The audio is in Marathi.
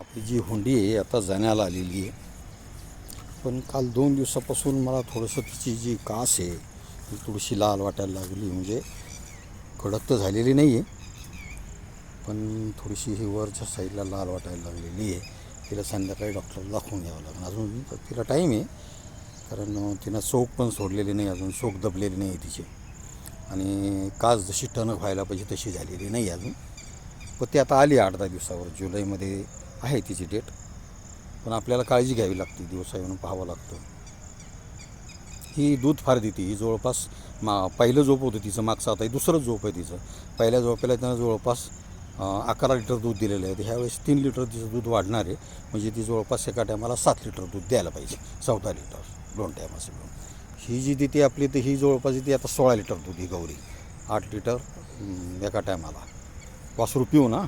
आपली जी हुंडी आहे आता जाण्याला आलेली आहे. पण काल दोन दिवसापासून मला थोडंसं तिची जी कास आहे ती थोडीशी लाल वाटायला लागली म्हणजे कडक तर झालेली नाही आहे पण थोडीशी ही वरच्या साईडला लाल वाटायला लागलेली आहे तिला संध्याकाळी डॉक्टरला दाखवून घ्यावं लागेल. अजून तिला टाईम आहे कारण तिनं चोख पण सोडलेली नाही अजून चोख दबलेली नाही आहे तिची. आणि कास जशी टणक व्हायला पाहिजे तशी झालेली नाही अजून. पण ती आता आली आठ दहा दिवसावर. जुलैमध्ये आहे तिची डेट. पण आपल्याला काळजी घ्यावी लागते दिवसा येऊन पाहावं लागतं. ही दूध फार देते ही जवळपास मा पहिलं झोप होतं तिचं मागचं आता हे दुसरं झोप आहे तिचं. पहिल्या झोपेला त्यानं जवळपास अकरा लिटर दूध दिलेलं आहे. तर ह्यावेळेस तीन लिटर तिचं दूध वाढणार आहे. म्हणजे ती जवळपास एका टायमाला सात लिटर दूध द्यायला पाहिजे. चौदा लिटर दोन टायमाचं मिळून. ही जी देते आपली तर ही जवळपास देते आता सोळा लिटर दूध ही गौरी. आठ लिटर एका टायमाला. वासरू पिऊ ना?